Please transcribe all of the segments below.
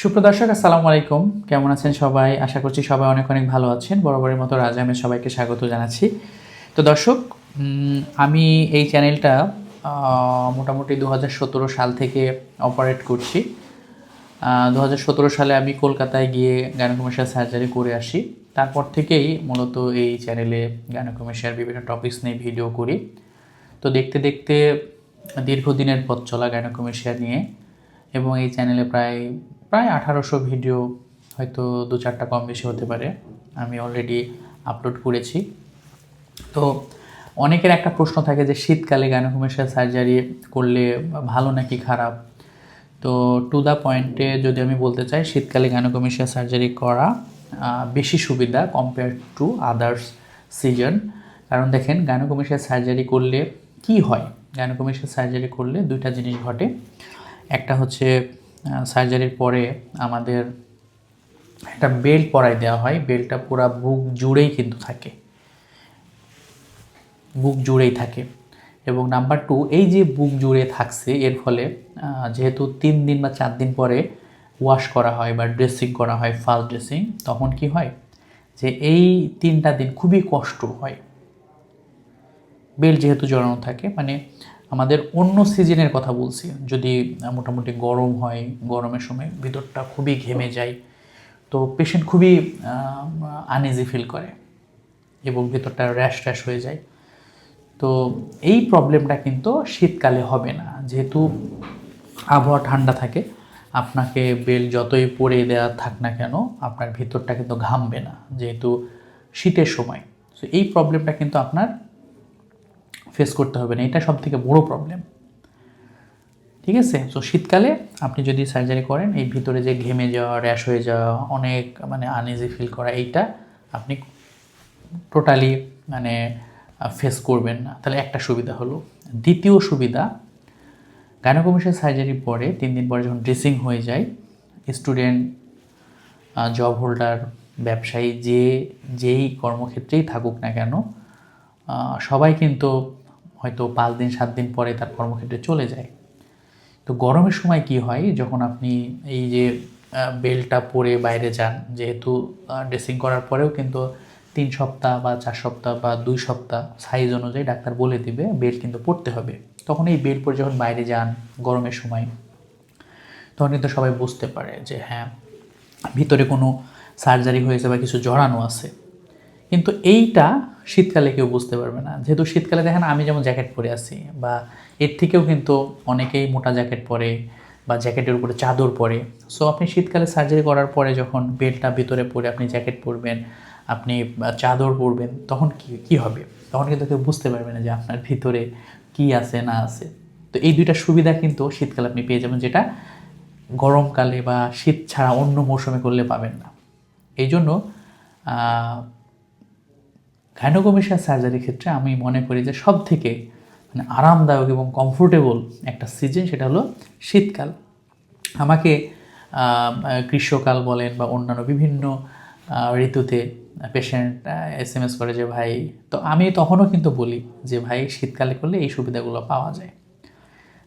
সুপ্রদর্শক আসসালামু আলাইকুম। কেমন আছেন সবাই? আশা করছি সবাই অনেক অনেক ভালো আছেন। বরাবরের মতো রাজা আমি সবাইকে স্বাগত জানাচ্ছি। তো দর্শক আমি এই চ্যানেলটা মোটামুটি দু হাজার সতেরো সাল থেকে অপারেট করছি। দু হাজার সতেরো সালে আমি কলকাতায় গিয়ে গাইনোকমেশিয়াল সার্জারি করে আসি। তারপর থেকেই মূলত এই চ্যানেলে গাইনোকমেশিয়ার বিভিন্ন টপিকস নিয়ে ভিডিও করি। তো দেখতে দেখতে দীর্ঘদিনের পথ চলা গাইনোকমেশিয়া নিয়ে এবং এই চ্যানেলে প্রায় প্রায় আঠারোশো ভিডিও হয়তো দু চারটা কম বেশি হতে পারে। আমি অলরেডি আপলোড করেছি। তো অনেকের একটা প্রশ্ন থাকে যে, শীতকালে গাইনোকমেশিয়াল সার্জারি করলে ভালো নাকি খারাপ? তো টু দ্য পয়েন্টে যদি আমি বলতে চাই, শীতকালে গাইনোকমেশিয়া সার্জারি করা বেশি সুবিধা কম্পেয়ার টু আদার্স সিজন কারণ দেখেন গাইনোকমেশিয়া সার্জারি করলে কি হয়? গাইনোকমেশিয়া সার্জারি করলে দুইটা জিনিস ঘটে। একটা হচ্ছে সার্জারির পরে আমাদের একটা বেল্ট পরাই দেওয়া হয়। বেল্টটা পুরা বুক জুড়েই কিন্তু থাকে। বুক জুড়েই থাকে। এবং নাম্বার টু এই যে বুক জুড়ে থাকছে, এর ফলে যেহেতু তিন দিন বা চার দিন পরে ওয়াশ করা হয় বা ড্রেসিং করা হয় ফার্স্ট ড্রেসিং তখন কি হয় যে এই তিনটা দিন খুবই কষ্ট হয়। বেল্ট যেহেতু জড়ানো থাকে মানে আমাদের অন্য সিজনের কথা বলছি। যদি মোটামুটি গরম হয়, গরমের সময় ভিতরটা খুবই ঘেমে যায়, তো পেশেন্ট খুবই আনইজি ফিল করে এবং ভিতরটা র্যাশ ট্যাশ হয়ে যায়। তো এই প্রবলেমটা কিন্তু শীতকালে হবে না। যেহেতু আবহাওয়া ঠান্ডা থাকে, আপনাকে বেল যতই পরে দেওয়া থাক না কেন, আপনার ভিতরটা কিন্তু ঘামবে না, যেহেতু শীতের সময়। তো এই প্রবলেমটা কিন্তু আপনার ফেস করতে হবে না, এটা সব থেকে বড়ো প্রবলেম ঠিক আছে? তো শীতকালে আপনি যদি সার্জারি করেন, এই ভিতরে যে ঘেমে যাওয়া র্যাশ হয়ে যাওয়া, অনেক মানে আনইজি ফিল করা, এইটা আপনি টোটালি মানে ফেস করবেন না। তাহলে একটা সুবিধা হলো। দ্বিতীয় সুবিধা গাইনোকমিশন সার্জারির পরে তিন দিন পরে যখন ড্রেসিং হয়ে যায় স্টুডেন্ট জব হোল্ডার ব্যবসায়ী, যে, যেই কর্মক্ষেত্রেই থাকুক না কেন সবাই কিন্তু হয়তো পাঁচ দিন, সাত দিন পরে তার কর্মক্ষেত্রে চলে যায়। তো গরমের সময় কি হয়, যখন আপনি এই যে বেলটা পরে বাইরে যান, যেহেতু ড্রেসিং করার পরেও কিন্তু তিন সপ্তাহ বা চার সপ্তাহ বা দুই সপ্তাহ সাইজ অনুযায়ী ডাক্তার বলে দিবে, বেল্ট কিন্তু পড়তে হবে। তখন এই বেল্ট পরে যখন বাইরে যান গরমের সময়, তখন কিন্তু সবাই বুঝতে পারে যে হ্যাঁ ভিতরে কোনো সার্জারি হয়েছে বা কিছু জড়ানো আছে। কিন্তু এইটা শীতকালে কেউ বুঝতে পারবে না। যেহেতু শীতকালে দেখেন আমি যেমন জ্যাকেট পরে আছি বা এর থেকেও কিন্তু অনেকেই মোটা জ্যাকেট পরে বা জ্যাকেটের উপরে চাদর পরে। সো আপনি শীতকালে সার্জারি করার পরে যখন বেল্টটা ভিতরে পরে আপনি জ্যাকেট পরবেন, আপনি চাদর পরবেন, তখন কি, কী হবে? তখন কিন্তু কেউ বুঝতে পারবে না যে আপনার ভিতরে কি আছে, না আছে। তো এই দুইটা সুবিধা কিন্তু শীতকালে আপনি পেয়ে যাবেন যেটা গরমকালে বা শীত ছাড়া অন্য মৌসুমে করলে পাবেন না। এই জন্য গাইনোকমেশিয়া সার্জারির ক্ষেত্রে আমি মনে করি যে সব থেকে মানে আরামদায়ক এবং কমফোর্টেবল একটা সিজন সেটা হলো শীতকাল। আমাকে গ্রীষ্মকাল বলেন বা অন্যান্য বিভিন্ন ঋতুতে পেশেন্ট এস এম এস করে যে ভাই, তো আমি তখনও কিন্তু বলি যে ভাই, শীতকালে করলে এই সুবিধাগুলো পাওয়া যায়।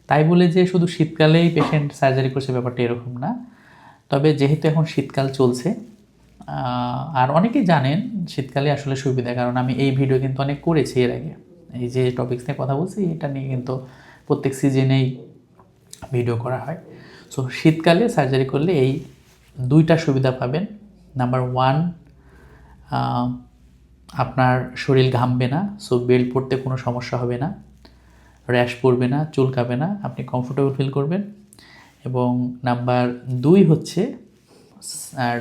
তাই বলে যে শুধু শীতকালেই পেশেন্ট সার্জারি করছে ব্যাপারটা এরকম না। তবে যেহেতু এখন শীতকাল চলছে আর অনেকেই জানেন শীতকালে আসলে সুবিধা, কারণ আমি এই ভিডিও কিন্তু অনেক করেছি এর আগে। এই যে টপিক্স নিয়ে কথা বলছি, এটা নিয়ে কিন্তু প্রত্যেক সিজনেই ভিডিও করা হয়। সো শীতকালে সার্জারি করলে এই দুইটা সুবিধা পাবেন। নাম্বার ওয়ান আপনার শরীর ঘামবে না সো বেল্ট পরতে কোনো সমস্যা হবে না র্যাশ পড়বে না, চুলকাবে না, আপনি কমফোর্টেবল ফিল করবেন। এবং নাম্বার দুই হচ্ছে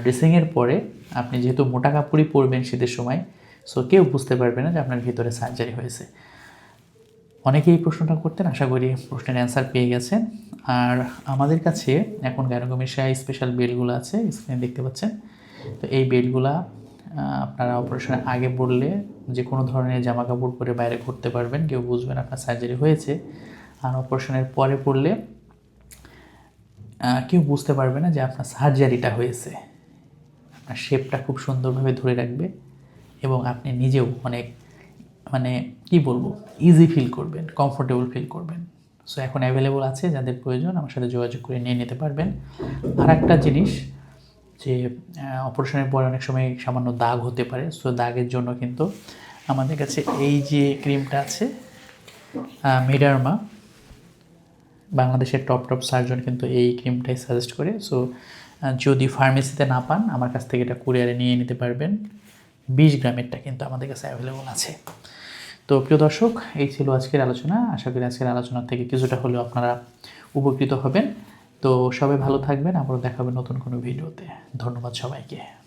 ড্রেসিংয়ের পরে আপনি যেহেতু মোটা কাপড়ই পরবেন শীতের সময় সো কেউ বুঝতে পারবে না যে আপনার ভিতরে সার্জারি হয়েছে। অনেকেই এই প্রশ্নটা করতেন, আশা করি প্রশ্নের অ্যান্সার পেয়ে গেছেন। আর আমাদের কাছে এখন গ্যানোগমিশায় স্পেশাল বেলগুলো আছে স্ক্রিনে দেখতে পাচ্ছেন। তো এই বেলগুলা আপনারা অপারেশনের আগে পড়লে যে কোনো ধরনের জামা কাপড় পরে বাইরে ঘুরতে পারবেন, কেউ বুঝবেন আপনার সার্জারি হয়েছে। আর অপারেশনের পরে পড়লে কেউ বুঝতে পারবে না যে আপনার সার্জারিটা হয়েছে। আপনার শেপটা খুব সুন্দরভাবে ধরে রাখবে এবং আপনি নিজেও অনেক মানে কি বলব ইজি ফিল করবেন কমফোর্টেবল ফিল করবেন। সো এখন অ্যাভেলেবল আছে, যাদের প্রয়োজন, আমার সাথে যোগাযোগ করে নিয়ে নিতে পারবেন। আর একটা জিনিস যে অপারেশনের পরে অনেক সময় সামান্য দাগ হতে পারে সো দাগের জন্য কিন্তু আমাদের কাছে এই যে ক্রিমটা আছে মিডারমা বাংলাদেশের টপ টপ সার্জন কিন্তু এই ক্রিমটাই সাজেস্ট করে। সো যদি ফার্মেসিতে না পান, আমার কাছ থেকে এটা কুরিয়ারে নিয়ে নিতে পারবেন। বিশ গ্রামেরটা কিন্তু আমাদের কাছে অ্যাভেলেবল আছে। তো প্রিয় দর্শক, এই ছিল আজকের আলোচনা। আশা করি আজকের আলোচনা থেকে কিছুটা হলেও আপনারা উপকৃত হবেন। তো সবাই ভালো থাকবেন। আবারও দেখাবেন নতুন কোনো ভিডিওতে। ধন্যবাদ সবাইকে।